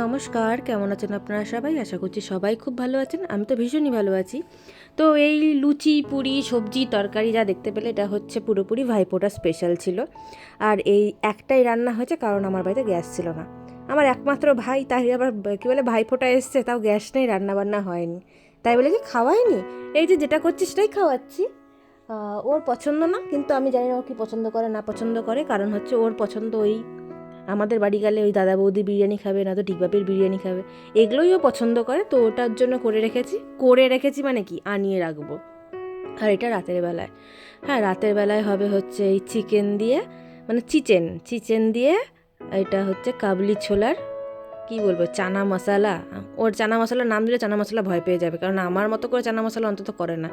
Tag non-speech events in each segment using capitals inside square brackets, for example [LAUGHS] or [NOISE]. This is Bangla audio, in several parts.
নমস্কার, কেমন আছেন আপনারা সবাই? আশা করছি সবাই খুব ভালো আছেন। আমি তো ভীষণই ভালো আছি। তো এই লুচি, পুরি, সবজি, তরকারি যা দেখতে পেলে এটা হচ্ছে পুরোপুরি ভাইফোঁটা স্পেশাল ছিল। আর এই একটাই রান্না হয়েছে কারণ আমার বাড়িতে গ্যাস ছিল না। আমার একমাত্র ভাই, তাই আবার কী বলে ভাইফোঁটা এসছে, তাও গ্যাস নেই রান্না বান্না হয়নি। তাই বলে কি খাওয়াইনি? এই যে যেটা করছি সেটাই খাওয়াচ্ছি। ওর পছন্দ না, কিন্তু আমি জানি না ও কি পছন্দ করে, না পছন্দ করে। কারণ হচ্ছে ওর পছন্দ ওই আমাদের বাড়ি গেলে ওই দাদা বৌদি বিরিয়ানি খাবে, না তো টিকবাপির বিরিয়ানি খাবে। এগুলোই ও পছন্দ করে, তো ওটার জন্য করে রেখেছি। করে রেখেছি মানে কি? আনিয়ে রাখব। আর এটা রাতের বেলায়। হ্যাঁ রাতের বেলায় হবে হচ্ছে এই চিকেন দিয়ে মানে চিচেন চিচেন দিয়ে, এটা হচ্ছে কাবলি ছোলার কি বলব, চানা মশলা, ওর চানা মশলার নাম দিলে চানা মশলা ভয় পেয়ে যাবে, কারণ আমার মতো করে চানা মশলা অন্তত করে না।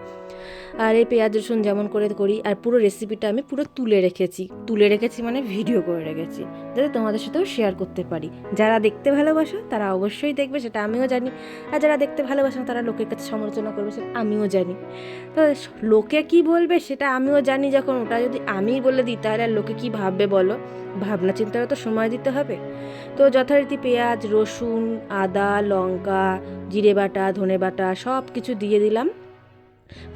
আর এই পেঁয়াজ, রসুন যেমন করে করি, আর পুরো রেসিপিটা আমি পুরো তুলে রেখেছি তুলে রেখেছি মানে ভিডিও করে রেখেছি, যাতে তোমাদের সাথেও শেয়ার করতে পারি। যারা দেখতে ভালোবাসো, তারা অবশ্যই দেখবে, সেটা আমিও জানি, আর যারা দেখতে ভালোবাসে তারা লোকের কাছে সমালোচনা করবে, সেটা আমিও জানি। তো লোকে কি বলবে, সেটা আমিও জানি যখন, ওটা যদি আমি বলে দিই, তাহলে আর লোকে কি ভাববে বলো? ভাবনা চিন্তারও তো সময় দিতে হবে। তো যথারীতি পেঁয়াজ রসুন, আদা, লঙ্কা, জিরে বাটা, ধনে বাটা সব কিছু দিয়ে দিলাম।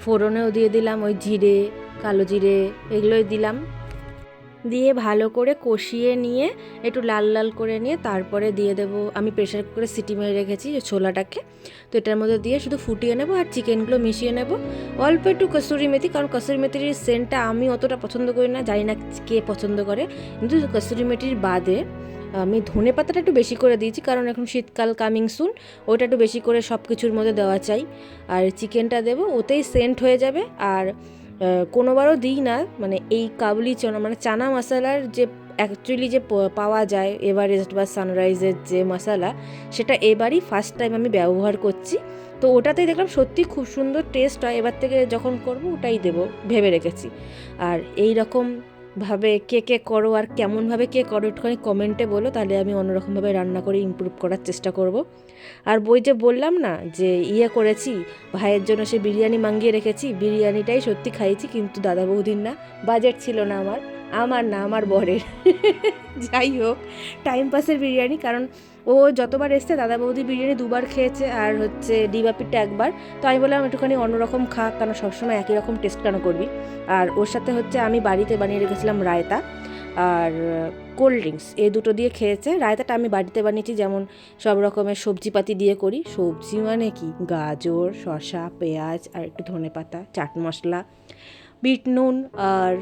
ফোড়নেও দিয়ে দিলাম ওই জিরে, কালো জিরে, এগুলোই দিলাম। দিয়ে ভালো করে কষিয়ে নিয়ে একটু লাল লাল করে নিয়ে তারপরে দিয়ে দেবো। আমি প্রেশার কুকারে সিটি মেরে রেখেছি ছোলাটাকে। তো এটার মধ্যে দিয়ে শুধু ফুটিয়ে নেব আর চিকেনগুলো মিশিয়ে নেব। অল্প একটু কসুরি মেথি, কারণ কসুরি মেথির সেন্টটা আমি অতটা পছন্দ করি না, জানি না কে পছন্দ করে। কিন্তু কসুরি মেথির বাদে আমি ধনে পাতাটা একটু বেশি করে দিয়েছি, কারণ এখন শীতকাল কামিং সুন ওটা একটু বেশি করে সব কিছুর মধ্যে দেওয়া চাই। আর চিকেনটা দেবো, ওতেই সেন্ট হয়ে যাবে। আর কোনোবারও দিই না মানে এই কাবলি চানা মানে চানা মশলার যে অ্যাকচুয়ালি যে পাওয়া যায় এভারেস্ট বা সানরাইজের যে মশলা, সেটা এবারই ফার্স্ট টাইম আমি ব্যবহার করছি। তো ওটাতেই দেখলাম সত্যি খুব সুন্দর টেস্ট হয়। এবার থেকে যখন করব, ওটাই দেবো, ভেবে রেখেছি। আর এই রকম ভাবে কে কে করো আর কেমনভাবে কে করো একটুখানি কমেন্টে বলো, তাহলে আমি অন্যরকমভাবে রান্না করে ইম্প্রুভ করার চেষ্টা করব। আর বই যে বললাম না, যে ইয়ে করেছি, ভাইয়ের জন্য সে বিরিয়ানি মাঙ্গিয়ে রেখেছি, বিরিয়ানিটাই সত্যি খাইছি কিন্তু দাদা বৌদির না, বাজেট ছিল না আমার। আমার না, আমার বরের। যাই হোক টাইম পাসের বিরিয়ানি, কারণ ও যতবার এসছে, দাদা বৌদি বিরিয়ানি দুবার খেয়েছে আর হচ্ছে ডিবাপিটা একবার। তো আমি বললাম, একটুখানি অন্যরকম খা কারণ সবসময় একই রকম টেস্ট কেন করবি? আর ওর সাথে হচ্ছে আমি বাড়িতে বানিয়ে রেখেছিলাম রায়তা আর কোল্ড ড্রিঙ্কস এই দুটো দিয়ে খেয়েছে। রায়তাটা আমি বাড়িতে বানিয়েছি, যেমন সব রকমের সবজিপাতি দিয়ে করি। সবজি মানে কি? গাজর, শসা, পেঁয়াজ আর একটু ধনে পাতা চাট মশলা, বিট নুন আর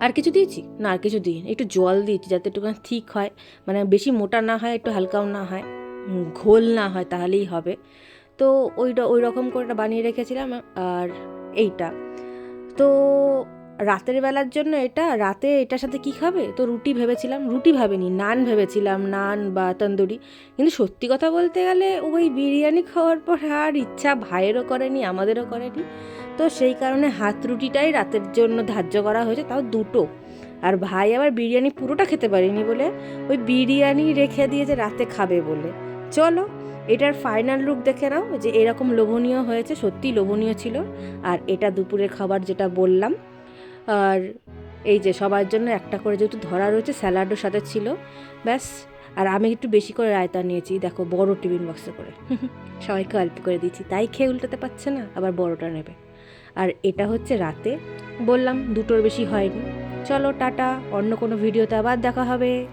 আর কিছু দিয়েছি? না, আর কিছু দিই একটু জল দিয়েছি যাতে একটুখানি ঠিক হয়। মানে বেশি মোটা না হয়, একটু হালকাও না হয়। ঘোল না হয়, তাহলেই হবে। তো ওইটা ওই রকম করেটা বানিয়ে রেখেছিলাম, আর এইটা। তো রাতের বেলার জন্য এটা, রাতে এটার সাথে কি খাবে? তো রুটি ভেবেছিলাম, রুটি ভাবিনি, নান ভেবেছিলাম, নান বা তন্দুরি। কিন্তু সত্যি কথা বলতে গেলে ওই বিরিয়ানি খাওয়ার পর আর ইচ্ছা ভাইয়েরও করেনি, আমাদেরও করেনি। তো সেই কারণে হাত রুটিটাই রাতের জন্য ধার্য করা হয়েছে, তাও দুটো। আর ভাই আবার বিরিয়ানি পুরোটা খেতে পারেনি বলে ওই বিরিয়ানি রেখে দিয়েছে, রাতে খাবে বলে। চলো, এটার ফাইনাল লুক দেখে নাও, যে এরকম লোভনীয় হয়েছে সত্যি লোভনীয় ছিল। আর এটা দুপুরের খাবার যেটা বললাম আর এই যে সবার জন্য একটা করে যেহেতু ধরা রয়েছে স্যালাডও সাথে ছিল ব্যাস। আর আমি একটু বেশি করে রায়তা নিয়েছি দেখো বড় টিফিন বক্সে করে। [LAUGHS] সবাইকে অল্প করে দিচ্ছি তাই খেয়ে উল্টাতে পারছে না আবার বড়টা নেবে। আর এটা হচ্ছে রাতে বললাম দুটোর বেশি হয়নি। চলো টাটা অন্য কোনো ভিডিওতে আবার দেখা হবে।